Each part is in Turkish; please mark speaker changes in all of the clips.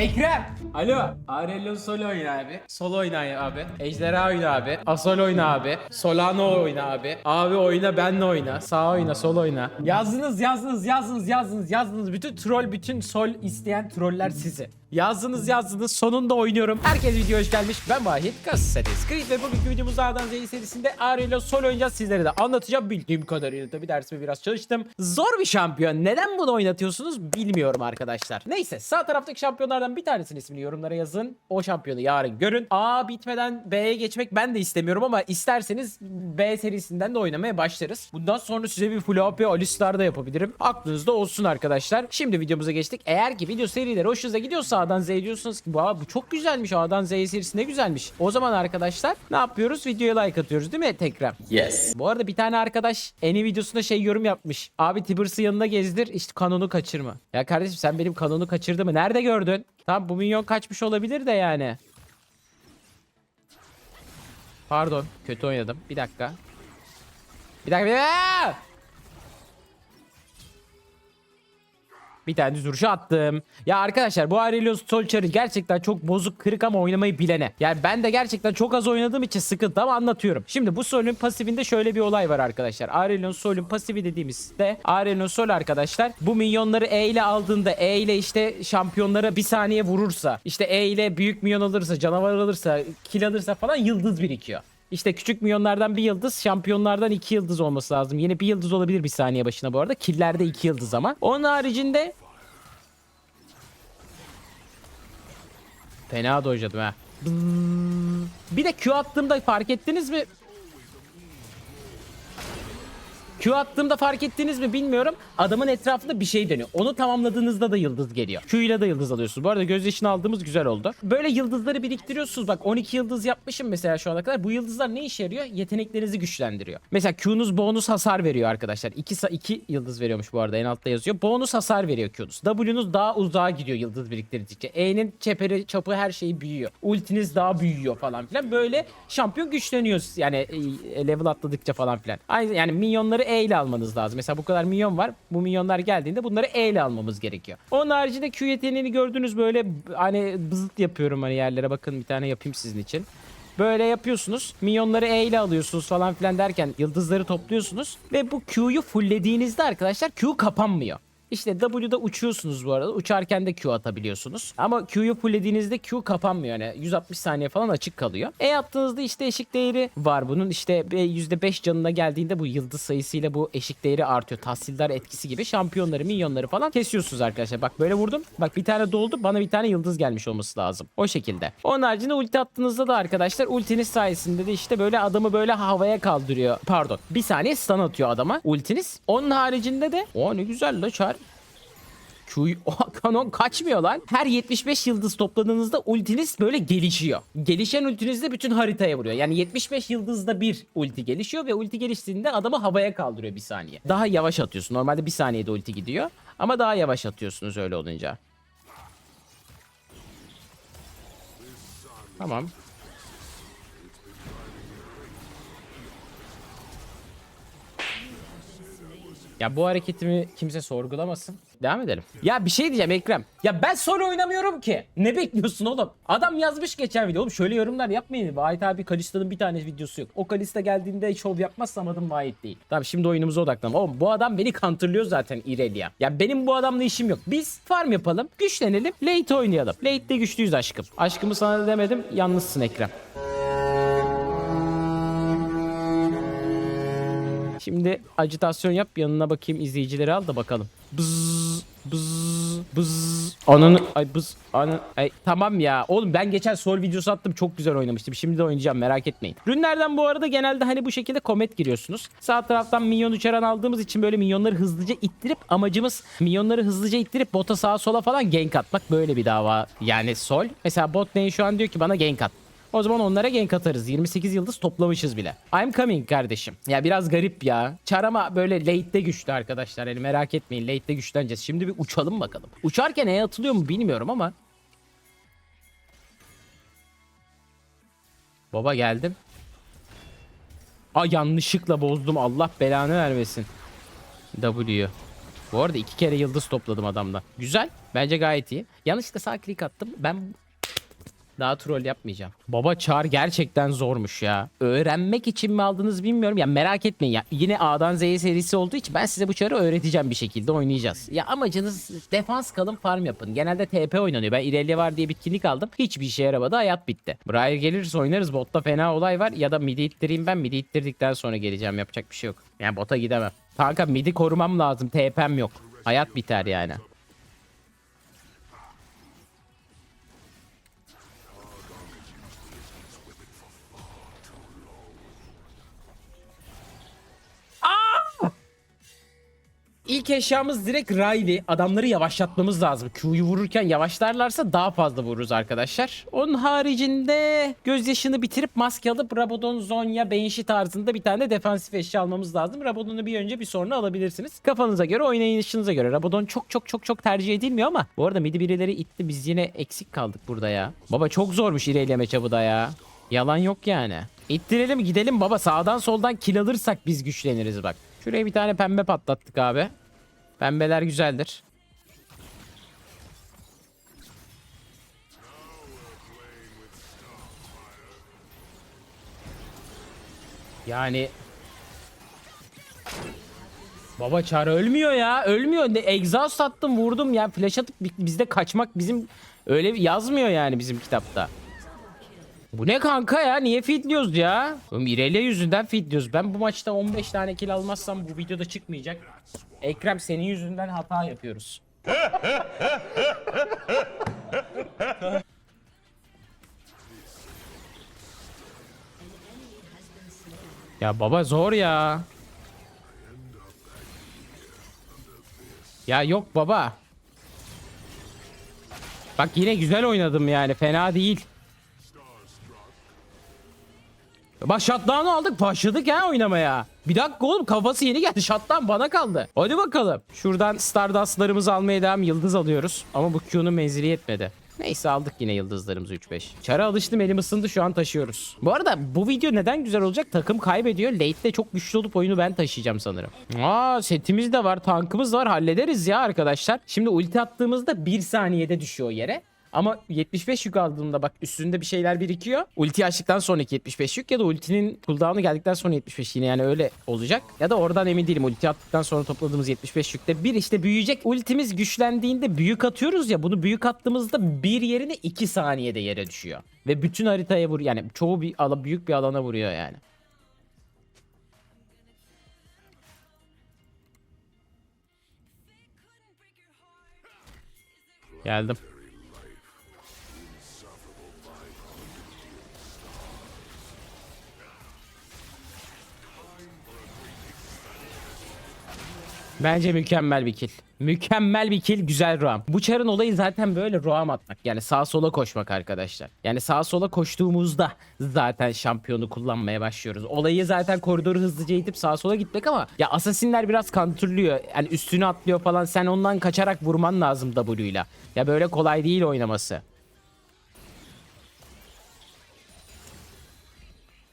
Speaker 1: Ekrem. Alo. Aurelio solo oyna abi. Solo oyna abi. Ejderha oyna abi. Asol oyna abi. Solano oyna abi. Abi oyna benle oyna. Sağ oyna sol oyna. Yazdınız yazdınız yazdınız yazdınız yazdınız. Bütün troll bütün sol isteyen troller sizi. Yazdınız yazdınız sonunda oynuyorum. Herkes video hoş gelmiş. Ben Vahit Kassettes Creed ve bugünkü videomuz A'dan Z'yi serisinde Aurelio Sol oynayacağız. Sizlere de anlatacağım bildiğim kadarıyla. Tabi dersimi biraz çalıştım. Zor bir şampiyon. Neden bunu oynatıyorsunuz bilmiyorum arkadaşlar. Neyse sağ taraftaki şampiyonlardan bir tanesinin ismini yorumlara yazın. O şampiyonu yarın görün. A bitmeden B'ye geçmek ben de istemiyorum ama isterseniz B serisinden de oynamaya başlarız. Bundan sonra size bir full AP Alistar da yapabilirim. Aklınızda olsun arkadaşlar. Şimdi videomuza geçtik. Eğer ki video serileri hoşunuza gidiyorsa A'dan Z'ye diyorsunuz ki "Vay, bu çok güzelmiş A'dan Z'ye serisi ne güzelmiş. O zaman arkadaşlar ne yapıyoruz? Videoya like atıyoruz değil mi tekrar?
Speaker 2: Yes.
Speaker 1: Bu arada bir tane arkadaş Eni videosunda şey yorum yapmış. Abi Tibers'ı yanına gezdir işte kanonu kaçırma. Ya kardeşim sen benim kanonu kaçırdın mı? Nerede gördün? Tamam bu minyon kaçmış olabilir de yani. Pardon kötü oynadım. Bir dakika. Bir dakika. Bir dakika. Bir tane düz vuruşu attım. Ya arkadaşlar bu Aurelius Solskjaer'i gerçekten çok bozuk kırık ama oynamayı bilene. Yani ben de gerçekten çok az oynadığım için sıkıntı ama anlatıyorum. Şimdi bu Sol'ün pasifinde şöyle bir olay var arkadaşlar. Aurelion Sol'ün pasifi dediğimizde Aurelion Sol arkadaşlar bu minyonları E ile aldığında E ile işte şampiyonlara bir saniye vurursa işte E ile büyük minyon alırsa canavar alırsa kill alırsa falan yıldız birikiyor. İşte küçük milyonlardan bir yıldız, şampiyonlardan iki yıldız olması lazım. Yine bir yıldız olabilir bir saniye başına bu arada. Killerde iki yıldız ama. Onun haricinde... Fena dojladım ha. Bir de Q attığımda fark ettiniz mi? Q attığımda fark ettiniz mi bilmiyorum. Adamın etrafında bir şey dönüyor. Onu tamamladığınızda da yıldız geliyor. Q ile de yıldız alıyorsunuz. Bu arada gözyaşını aldığımız güzel oldu. Böyle yıldızları biriktiriyorsunuz. Bak 12 yıldız yapmışım mesela şu ana kadar. Bu yıldızlar ne işe yarıyor? Yeteneklerinizi güçlendiriyor. Mesela Q'nuz bonus hasar veriyor arkadaşlar. 2 2 yıldız veriyormuş bu arada. En altta yazıyor. Bonus hasar veriyor Q'nuz. W'nuz daha uzağa gidiyor yıldız biriktirdikçe. E'nin çeperi, çapı her şeyi büyüyor. Ultiniz daha büyüyor falan filan. Böyle şampiyon güçleniyor. Yani e, level atladıkça falan filan. Aynı yani minyonları E ile almanız lazım. Mesela bu kadar minyon var. Bu minyonlar geldiğinde bunları E ile almamız gerekiyor. Onun haricinde Q yeteneğini gördünüz böyle hani bızıt yapıyorum hani yerlere bakın bir tane yapayım sizin için. Böyle yapıyorsunuz. Minyonları E ile alıyorsunuz falan filan derken yıldızları topluyorsunuz. Ve bu Q'yu fulllediğinizde arkadaşlar Q kapanmıyor. İşte W'da uçuyorsunuz bu arada. Uçarken de Q atabiliyorsunuz. Ama Q'yu fulllediğinizde Q kapanmıyor. Yani 160 saniye falan açık kalıyor. E attığınızda işte eşik değeri var bunun. İşte %5 canına geldiğinde bu yıldız sayısıyla bu eşik değeri artıyor. Tahsildar etkisi gibi şampiyonları, minyonları falan kesiyorsunuz arkadaşlar. Bak böyle vurdum. Bak bir tane doldu. Bana bir tane yıldız gelmiş olması lazım. O şekilde. Onun haricinde ulti attığınızda da arkadaşlar ultiniz sayesinde de işte böyle adamı böyle havaya kaldırıyor. Pardon. Bir saniye stun atıyor adama ultiniz. Onun haricinde de o ne güzel la çar. Q kanon kaçmıyor lan. Her 75 yıldız topladığınızda ultiniz böyle gelişiyor. Gelişen ultiniz de bütün haritaya vuruyor. Yani 75 yıldızda bir ulti gelişiyor ve ulti geliştiğinde adamı havaya kaldırıyor bir saniye. Daha yavaş atıyorsun. Normalde bir saniyede ulti gidiyor. Ama daha yavaş atıyorsunuz öyle olunca. Tamam. Ya bu hareketimi kimse sorgulamasın. Devam edelim. Ya bir şey diyeceğim Ekrem. Ya ben solo oynamıyorum ki. Ne bekliyorsun oğlum? Adam yazmış geçen video. Oğlum şöyle yorumlar yapmayın. Vahit abi Kalista'nın bir tane videosu yok. O Kalista geldiğinde şov yapmazsam adım Vahit değil. Tamam şimdi oyunumuza odaklan. Oğlum bu adam beni counterlıyor zaten Irelia. Ya benim bu adamla işim yok. Biz farm yapalım. Güçlenelim. Late oynayalım. Late'de güçlüyüz aşkım. Aşkımı sana demedim. Yalnızsın Ekrem. Şimdi acitasyon yap yanına bakayım izleyicileri al da bakalım. Bız bız bız. Ananı ay bız anı ay tamam ya. Oğlum ben geçen sol videosu attım çok güzel oynamıştım. Şimdi de oynayacağım merak etmeyin. Rünlerden bu arada genelde hani bu şekilde komet giriyorsunuz. Sağ taraftan minyon uçaran aldığımız için böyle minyonları hızlıca ittirip amacımız minyonları hızlıca ittirip bota sağa sola falan gank atmak böyle bir dava. Yani sol. Mesela bot lane şu an diyor ki bana gank at. O zaman onlara gank atarız. 28 yıldız toplamışız bile. I'm coming kardeşim. Ya biraz garip ya. Char ama böyle late'de güçlü arkadaşlar. Yani merak etmeyin late'de güçleneceğiz. Şimdi bir uçalım bakalım. Uçarken E atılıyor mu bilmiyorum ama. Baba geldim. Aa yanlışlıkla bozdum. Allah belanı vermesin. W. Bu arada iki kere yıldız topladım adamdan. Güzel. Bence gayet iyi. Yanlışlıkla sağ klik attım. Ben daha troll yapmayacağım. Baba çağır gerçekten zormuş ya. Öğrenmek için mi aldınız bilmiyorum. Ya merak etmeyin ya. Yine A'dan Z'ye serisi olduğu için ben size bu çarı öğreteceğim bir şekilde oynayacağız. Ya amacınız defans kalın farm yapın. Genelde TP oynanıyor. Ben İrelia var diye bitkinlik aldım. Hiçbir işe yaramadı. Hayat bitti. Briar gelirse oynarız. Botta fena olay var. Ya da midi ittireyim ben. Midi ittirdikten sonra geleceğim. Yapacak bir şey yok. Yani bota gidemem. Kanka midi korumam lazım. TP'm yok. Hayat biter yani. İlk eşyamız direkt Riley. Adamları yavaşlatmamız lazım. Q'yu vururken yavaşlarlarsa daha fazla vururuz arkadaşlar. Onun haricinde gözyaşını bitirip maske alıp Rabadon, Zonya, Banshee tarzında bir tane defansif eşya almamız lazım. Rabadon'u bir önce bir sonra alabilirsiniz. Kafanıza göre oynayışınıza göre. Rabadon çok çok çok çok tercih edilmiyor ama bu arada midi birileri itti. Biz yine eksik kaldık burada ya. Baba çok zormuş İrelia matchup'ı da ya. Yalan yok yani. İttirelim gidelim baba sağdan soldan kill alırsak biz güçleniriz bak. Şuraya bir tane pembe patlattık abi. Pembeler güzeldir. Yani Baba çar ölmüyor ya. Ölmüyor. Ne exhaust attım, vurdum ya. Flash atıp bi- bizde kaçmak bizim öyle yazmıyor yani bizim kitapta. Bu ne kanka ya? Niye feedliyoruz ya? Oğlum İrelia yüzünden feedliyoruz. Ben bu maçta 15 tane kill almazsam bu videoda çıkmayacak. Ekrem senin yüzünden hata yapıyoruz. ya baba zor ya. Ya yok baba. Bak yine güzel oynadım yani fena değil. Bak shutdown'u aldık başladık ya oynamaya. Bir dakika oğlum kafası yeni geldi shutdown bana kaldı. Hadi bakalım. Şuradan Stardust'larımızı almaya devam yıldız alıyoruz. Ama bu Q'nun menzili yetmedi. Neyse aldık yine yıldızlarımızı 3-5. Çara alıştım elim ısındı şu an taşıyoruz. Bu arada bu video neden güzel olacak? Takım kaybediyor. Late'de çok güçlü olup oyunu ben taşıyacağım sanırım. Aa setimiz de var tankımız var hallederiz ya arkadaşlar. Şimdi ulti attığımızda 1 saniyede düşüyor yere. Ama 75 yük aldığımda bak üstünde bir şeyler birikiyor. Ulti açtıktan sonraki 75 yük ya da ultinin cooldown'u geldikten sonra 75 yine yani öyle olacak. Ya da oradan emin değilim. Ulti attıktan sonra topladığımız 75 yükte bir işte büyüyecek. Ultimiz güçlendiğinde büyük atıyoruz ya bunu büyük attığımızda bir yerine 2 saniyede yere düşüyor. Ve bütün haritaya vur yani çoğu bir ala büyük bir alana vuruyor yani. Geldim. Bence mükemmel bir kill. Mükemmel bir kill, güzel roam. Bu çarın olayı zaten böyle roam atmak. Yani sağa sola koşmak arkadaşlar. Yani sağa sola koştuğumuzda zaten şampiyonu kullanmaya başlıyoruz. Olayı zaten koridoru hızlıca itip sağa sola gitmek ama ya asasinler biraz counterlıyor. Yani üstüne atlıyor falan. Sen ondan kaçarak vurman lazım W ile. Ya böyle kolay değil oynaması.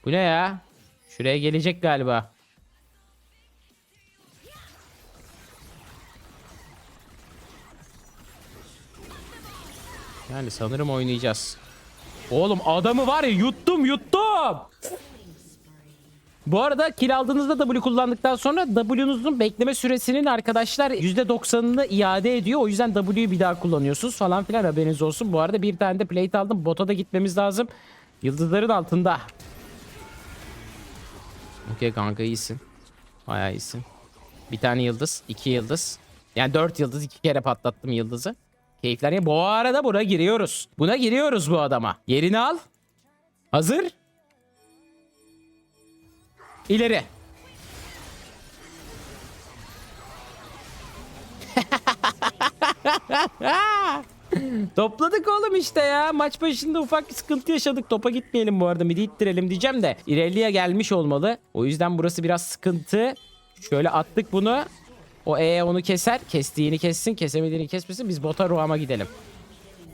Speaker 1: Bu ne ya? Şuraya gelecek galiba. Yani sanırım oynayacağız. Oğlum adamı var ya yuttum yuttum. Bu arada kill aldığınızda W kullandıktan sonra W'nuzun bekleme süresinin arkadaşlar %90'ını iade ediyor. O yüzden W'yu bir daha kullanıyorsunuz falan filan haberiniz olsun. Bu arada bir tane de plate aldım. Bota da gitmemiz lazım. Yıldızların altında. Okey kanka iyisin. Bayağı iyisin. Bir tane yıldız. iki yıldız. Yani dört yıldız. iki kere patlattım yıldızı. Keyifler ya. Bu arada buna giriyoruz. Buna giriyoruz bu adama. Yerini al. Hazır. İleri. Topladık oğlum işte ya. Maç başında ufak bir sıkıntı yaşadık. Topa gitmeyelim bu arada. Midi ittirelim diyeceğim de. İrelia'ya gelmiş olmalı. O yüzden burası biraz sıkıntı. Şöyle attık bunu. O E onu keser. Kestiğini kessin. Kesemediğini kesmesin. Biz bota Roam'a gidelim.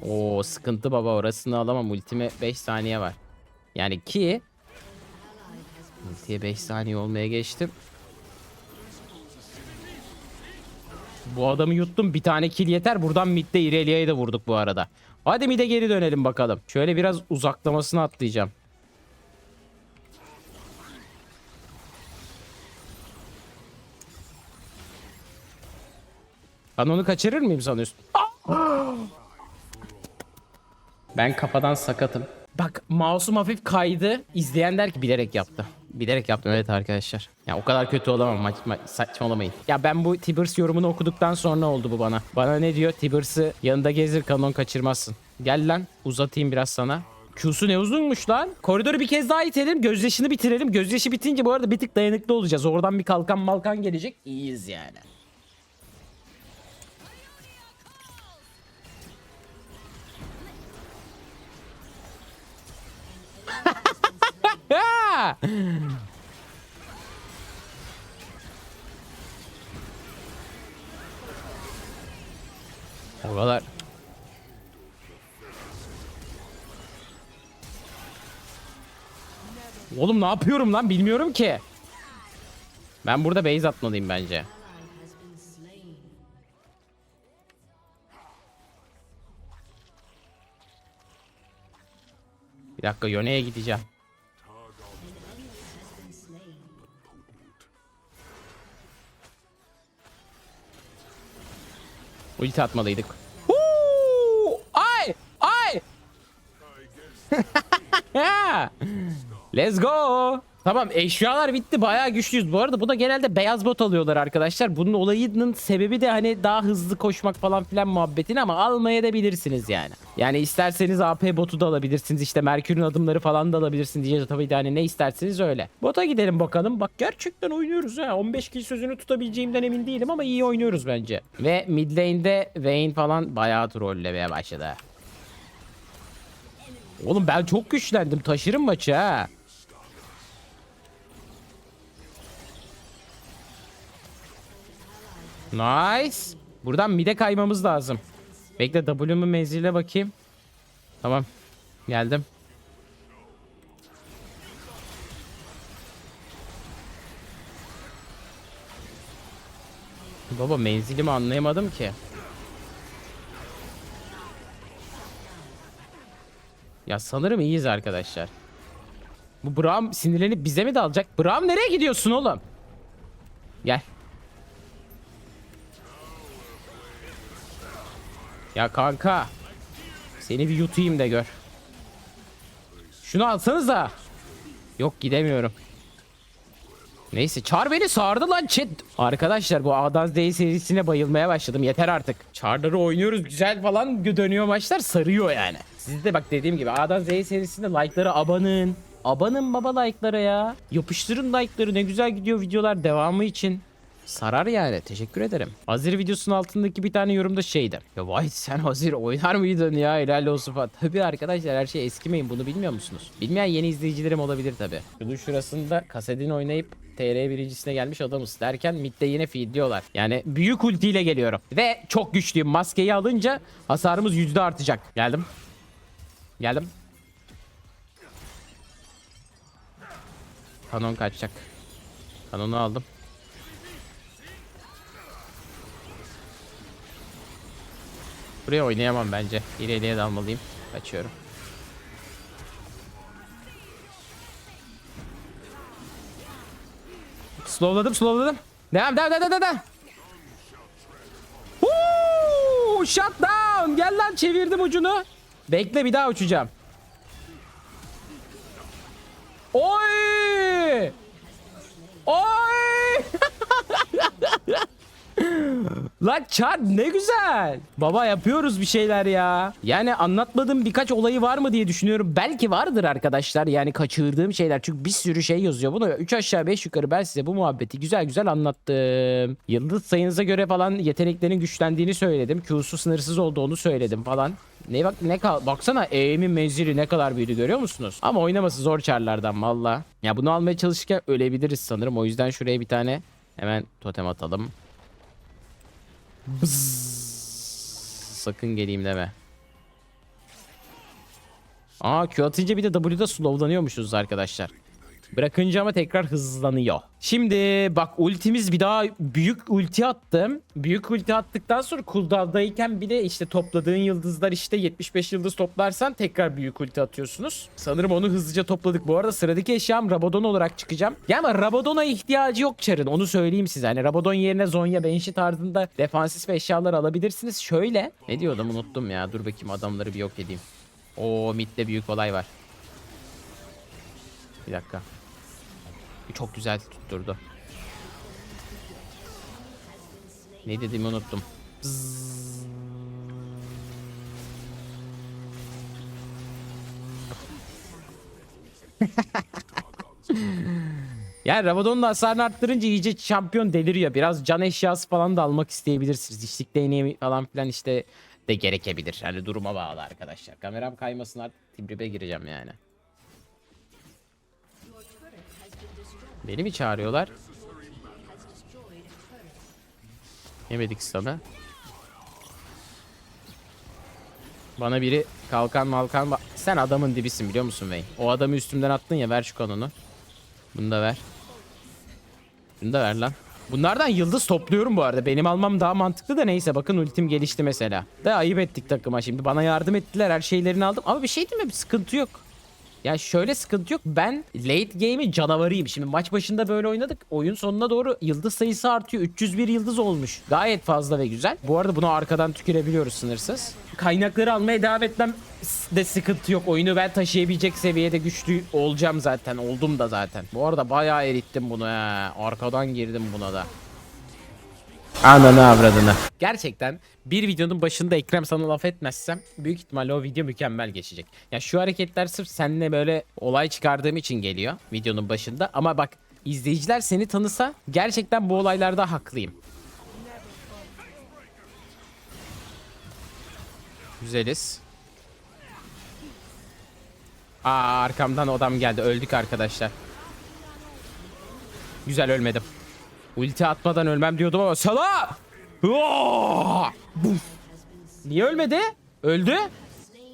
Speaker 1: Oo sıkıntı baba orasını alamam. Ultime 5 saniye var. Yani ki Ultiye 5 saniye olmaya geçtim. Bu adamı yuttum. Bir tane kill yeter. Buradan midde İrelia'yı da vurduk bu arada. Hadi mid'e geri dönelim bakalım. Şöyle biraz uzaklamasını atlayacağım. Ben onu kaçırır mıyım sanıyorsun? Ben kafadan sakatım. Bak mouse'um hafif kaydı. İzleyen der ki bilerek yaptı. Bilerek yaptım evet arkadaşlar. Ya o kadar kötü olamam maç, maç saçmalamayın. Ya ben bu Tibbers yorumunu okuduktan sonra oldu bu bana. Bana ne diyor? Tibbers'ı yanında gezdir kanon kaçırmazsın. Gel lan uzatayım biraz sana. Q'su ne uzunmuş lan. Koridoru bir kez daha itelim. Gözyaşını bitirelim. Gözyaşı bitince bu arada bir tık dayanıklı olacağız. Oradan bir kalkan malkan gelecek. İyiyiz yani. Ha! O kadar. Oğlum ne yapıyorum lan bilmiyorum ki. Ben burada base atmalıyım bence. Bir dakika Yone'ye gideceğim. Ulti atmalıydık. Huu! Ay! Ay! Let's go. Tamam eşyalar bitti bayağı güçlüyüz. Bu arada bu da genelde beyaz bot alıyorlar arkadaşlar. Bunun olayının sebebi de hani daha hızlı koşmak falan filan muhabbetini ama almaya da bilirsiniz yani. Yani isterseniz AP botu da alabilirsiniz. işte Merkür'ün adımları falan da alabilirsiniz. Diye tabii de hani ne isterseniz öyle. Bota gidelim bakalım. Bak gerçekten oynuyoruz ha. 15 kill sözünü tutabileceğimden emin değilim ama iyi oynuyoruz bence. Ve mid lane'de Vayne falan bayağı trollemeye başladı. Oğlum ben çok güçlendim. Taşırım maçı ha. Nice. Buradan mid'e kaymamız lazım. Bekle W'mun menziline bakayım. Tamam. Geldim. Baba menzilimi anlayamadım ki. Ya sanırım iyiyiz arkadaşlar. Bu Braum sinirlenip bize mi dalacak? Braum nereye gidiyorsun oğlum? Gel. Ya kanka. Seni bir yutayım da gör. Şunu alsanız da. Yok gidemiyorum. Neyse çar beni sardı lan chat. Arkadaşlar bu A'dan Z'ye serisine bayılmaya başladım. Yeter artık. Çarları oynuyoruz güzel falan dönüyor maçlar sarıyor yani. Siz de bak dediğim gibi A'dan Z'ye serisinde like'lara abanın. Abanın baba like'lara ya. Yapıştırın like'ları ne güzel gidiyor videolar devamı için. Sarar yani. Teşekkür ederim. Hazır videosunun altındaki bir tane yorumda şeydi. Ya vay sen Hazır oynar mıydın ya? Helal olsun falan. Tabii arkadaşlar her şey eskimeyin. Bunu bilmiyor musunuz? Bilmeyen yeni izleyicilerim olabilir tabii. Şunun şurasında kasedin oynayıp TR birincisine gelmiş adamız derken midde yine feedliyorlar. Yani büyük ultiyle geliyorum. Ve çok güçlüyüm. Maskeyi alınca hasarımız yüzde artacak. Geldim. Geldim. Kanon kaçacak. Kanonu aldım. Buraya oynayamam bence. İleriye dalmalıyım. Kaçıyorum. Slowladım, slowladım. Devam, devam, devam, devam. Woo! Shut down. Gel lan çevirdim ucunu. Bekle bir daha uçacağım. Oy! Oy! Lan çar ne güzel. Baba yapıyoruz bir şeyler ya. Yani anlatmadığım birkaç olayı var mı diye düşünüyorum. Belki vardır arkadaşlar. Yani kaçırdığım şeyler. Çünkü bir sürü şey yazıyor. Bunu 3 aşağı 5 yukarı ben size bu muhabbeti güzel güzel anlattım. Yıldız sayınıza göre falan yeteneklerin güçlendiğini söyledim. Q'su sınırsız olduğunu söyledim falan. Ne bak ne kal baksana E'min menzili ne kadar büyüdü görüyor musunuz? Ama oynaması zor çarlardan valla. Ya bunu almaya çalışırken ölebiliriz sanırım. O yüzden şuraya bir tane hemen totem atalım. Bzzz. Sakın geleyim deme. Aa Q atınca bir de W'da slowlanıyormuşuz arkadaşlar. Bırakınca ama tekrar hızlanıyor. Şimdi bak ultimiz bir daha büyük ulti attım. Büyük ulti attıktan sonra cooldown'dayken bile işte topladığın yıldızlar işte 75 yıldız toplarsan tekrar büyük ulti atıyorsunuz. Sanırım onu hızlıca topladık. Bu arada sıradaki eşyam Rabadon olarak çıkacağım. Ya ama Rabadon'a ihtiyacı yok Char'ın onu söyleyeyim size. Hani Rabadon yerine Zonya Banshee tarzında defansif eşyalar alabilirsiniz. Şöyle ne diyordum unuttum ya. Dur bakayım adamları bir yok edeyim. Oo midde büyük olay var. Bir dakika. Çok güzel tutturdu. Ne dediğimi unuttum. Yani Rabadon'un hasarını arttırınca iyice şampiyon deliriyor. Biraz can eşyası falan da almak isteyebilirsiniz. İşlik değneği falan filan işte de gerekebilir. Yani duruma bağlı arkadaşlar. Kameram kaymasın artık tribe gireceğim yani. Beni mi çağırıyorlar? Yemedik sana. Bana biri kalkan malkan ba- Sen adamın dibisin biliyor musun Vayne? O adamı üstümden attın ya ver şu kanonu. Bunu da ver. Bunu da ver lan. Bunlardan yıldız topluyorum bu arada. Benim almam daha mantıklı da neyse bakın ultim gelişti mesela. Da ayıp ettik takıma şimdi. Bana yardım ettiler her şeylerini aldım. Ama bir şey değil mi? Bir sıkıntı yok. Ya şöyle sıkıntı yok. Ben late game'in canavarıyım. Şimdi maç başında böyle oynadık. Oyun sonuna doğru yıldız sayısı artıyor. 301 yıldız olmuş. Gayet fazla ve güzel. Bu arada bunu arkadan tükürebiliyoruz sınırsız. Kaynakları almaya devam etmem de sıkıntı yok. Oyunu ben taşıyabilecek seviyede güçlü olacağım zaten. Oldum da zaten. Bu arada bayağı erittim bunu ha. Arkadan girdim buna da. Ananı avradını. Gerçekten bir videonun başında Ekrem sana laf etmezsem büyük ihtimalle o video mükemmel geçecek. Ya şu hareketler sırf seninle böyle olay çıkardığım için geliyor videonun başında. Ama bak izleyiciler seni tanısa gerçekten bu olaylarda haklıyım. Güzeliz. Aa arkamdan adam geldi. Öldük arkadaşlar. Güzel ölmedim. Ulti atmadan ölmem diyordum ama sala! Niye ölmedi? Öldü.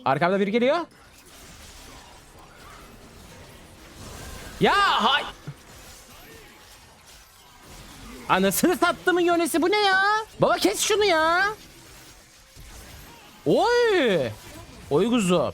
Speaker 1: Arkamda biri geliyor. Ya hay. Anasını sattımın yönesi bu ne ya? Baba kes şunu ya. Oy. Oy kuzu.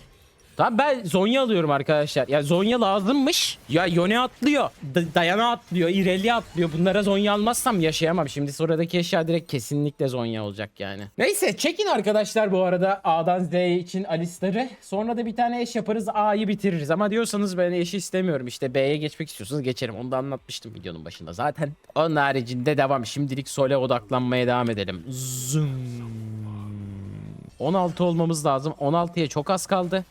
Speaker 1: Tamam ben Zonya alıyorum arkadaşlar. Ya Zonya lazımmış. Ya Yone atlıyor. D- Dayana atlıyor. Irelia atlıyor. Bunlara Zonya almazsam yaşayamam. Şimdi sıradaki eşya direkt kesinlikle Zonya olacak yani. Neyse çekin arkadaşlar bu arada A'dan Z için Alistar'ı. Sonra da bir tane eş yaparız A'yı bitiririz. Ama diyorsanız ben eşi istemiyorum. İşte B'ye geçmek istiyorsanız geçerim. Onu da anlatmıştım videonun başında zaten. Onun haricinde devam. Şimdilik Sol'e odaklanmaya devam edelim. Zoom. 16 olmamız lazım. 16'ya çok az kaldı.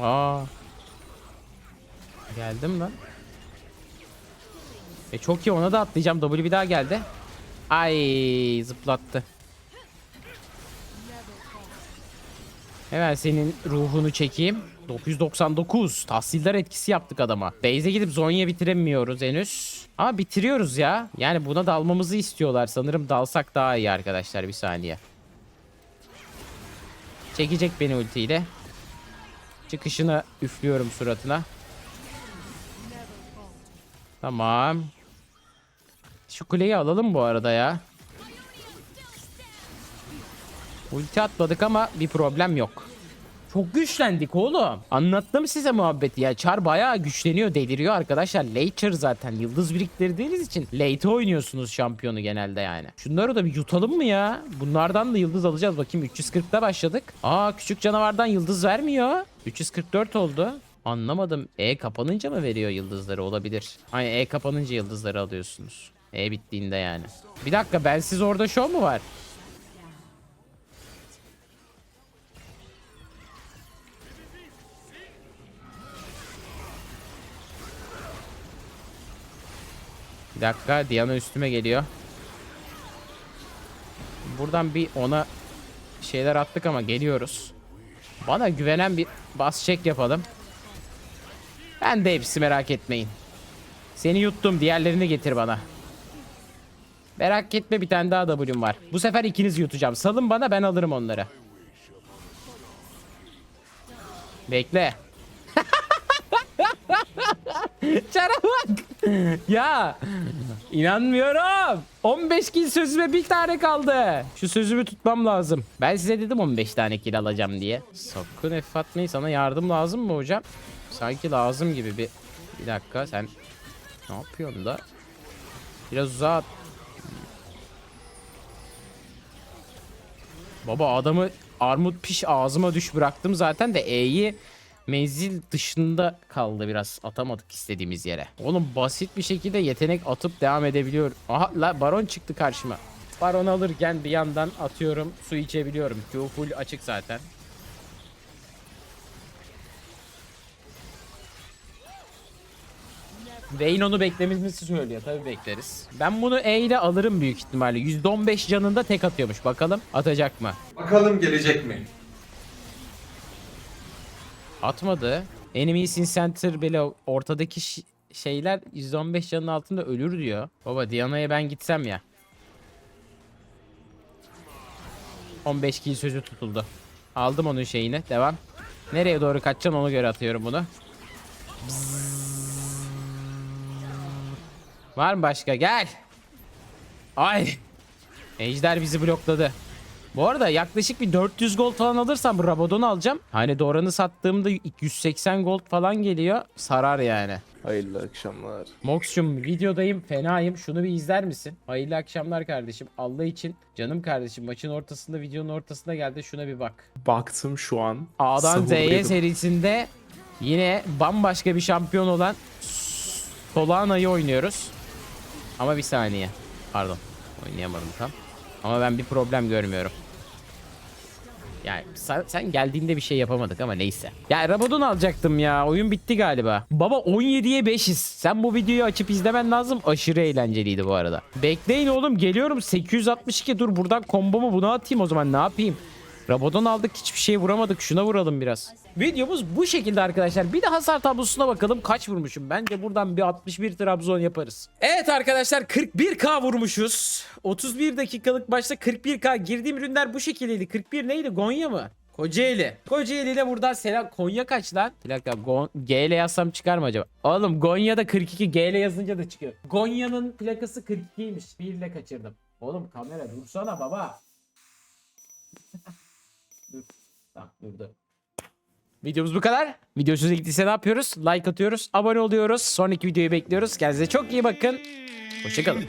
Speaker 1: Aa. Geldim lan. E çok iyi ona da atlayacağım. W bir daha geldi. Ay zıplattı. Hemen senin ruhunu çekeyim. 999. Tahsildar etkisi yaptık adama. Base'e gidip Zonya bitiremiyoruz henüz. Ama bitiriyoruz ya. Yani buna dalmamızı istiyorlar. Sanırım dalsak daha iyi arkadaşlar. Bir saniye. Çekecek beni ultiyle. Çıkışına üflüyorum suratına. Tamam. Şu kuleyi alalım bu arada ya. Ulti atmadık ama bir problem yok. Çok güçlendik oğlum. Anlattım size muhabbeti ya. Char bayağı güçleniyor, deliriyor arkadaşlar. Late Char zaten. Yıldız biriktirdiğiniz için late oynuyorsunuz şampiyonu genelde yani. Şunları da bir yutalım mı ya? Bunlardan da yıldız alacağız. Bakayım 340'da başladık. Aa küçük canavardan yıldız vermiyor. 344 oldu. Anlamadım. E kapanınca mı veriyor yıldızları? Olabilir. Hani E kapanınca yıldızları alıyorsunuz. E bittiğinde yani. Bir dakika bensiz orada şov mu var? Bir dakika Diana üstüme geliyor. Buradan bir ona şeyler attık ama geliyoruz. Bana güvenen bir bas check yapalım. Ben de hepsi merak etmeyin. Seni yuttum diğerlerini getir bana. Merak etme bir tane daha W'm var. Bu sefer ikiniz yutacağım. Salın bana ben alırım onları. Bekle. Çara bak. ya inanmıyorum. 15 kill sözüme bir tane kaldı. Şu sözümü tutmam lazım. Ben size dedim 15 tane kill alacağım diye. Sakın F. Sana yardım lazım mı hocam? Sanki lazım gibi bir... Bir dakika sen... Ne yapıyorsun da? Biraz uzağa. Baba adamı armut piş ağzıma düş bıraktım zaten de E'yi menzil dışında kaldı biraz. Atamadık istediğimiz yere. Oğlum basit bir şekilde yetenek atıp devam edebiliyor. Aha la baron çıktı karşıma. Baron alırken bir yandan atıyorum su içebiliyorum. Q full açık zaten. Vayne onu beklememizi söylüyor. Tabii bekleriz. Ben bunu E ile alırım büyük ihtimalle. %15 canında tek atıyormuş. Bakalım atacak mı?
Speaker 2: Bakalım gelecek mi?
Speaker 1: Atmadı. Enemies in center bile ortadaki şeyler %15 canın altında ölür diyor. Baba Diana'ya ben gitsem ya. 15 kill sözü tutuldu. Aldım onun şeyini. Devam. Nereye doğru kaçacaksın ona göre atıyorum bunu. Var mı başka? Gel. Ay. Ejder bizi blokladı. Bu arada yaklaşık bir 400 gold falan alırsam bu Rabadon'u alacağım. Hani Doran'ı sattığımda 180 gold falan geliyor. Sarar yani.
Speaker 3: Hayırlı akşamlar.
Speaker 1: Mox'cum videodayım fenayım şunu bir izler misin? Hayırlı akşamlar kardeşim. Allah için canım kardeşim maçın ortasında videonun ortasında geldi şuna bir bak.
Speaker 3: Baktım şu an.
Speaker 1: A'dan Z'ye serisinde yine bambaşka bir şampiyon olan Solana'yı oynuyoruz. Ama bir saniye. Pardon. Oynayamadım tam. Ama ben bir problem görmüyorum. Yani sen, geldiğinde bir şey yapamadık ama neyse. Ya Rabadon alacaktım ya. Oyun bitti galiba. Baba 17'ye 5'iz. Sen bu videoyu açıp izlemen lazım. Aşırı eğlenceliydi bu arada. Bekleyin oğlum geliyorum. 862 dur buradan kombomu buna atayım o zaman ne yapayım? Rabadon aldık hiçbir şey vuramadık. Şuna vuralım biraz. Videomuz bu şekilde arkadaşlar. Bir de hasar tablosuna bakalım kaç vurmuşum. Bence buradan bir 61 Trabzon yaparız. Evet arkadaşlar 41k vurmuşuz. 31 dakikalık başta 41k. Girdiğim ürünler bu şekildeydi. 41 neydi? Gonya mı? Kocaeli. Kocaeli ile buradan selam. Konya kaç lan? Bir dakika Gon- G ile yazsam çıkar mı acaba? Oğlum Gonya'da 42 G ile yazınca da çıkıyor. Gonya'nın plakası 42'ymiş. Bir ile kaçırdım. Oğlum kamera dursana baba. Tamam. Videomuz bu kadar. Video hoşunuza gittiyse ne yapıyoruz? Like atıyoruz, abone oluyoruz. Sonraki videoyu bekliyoruz. Kendinize çok iyi bakın. Hoşçakalın.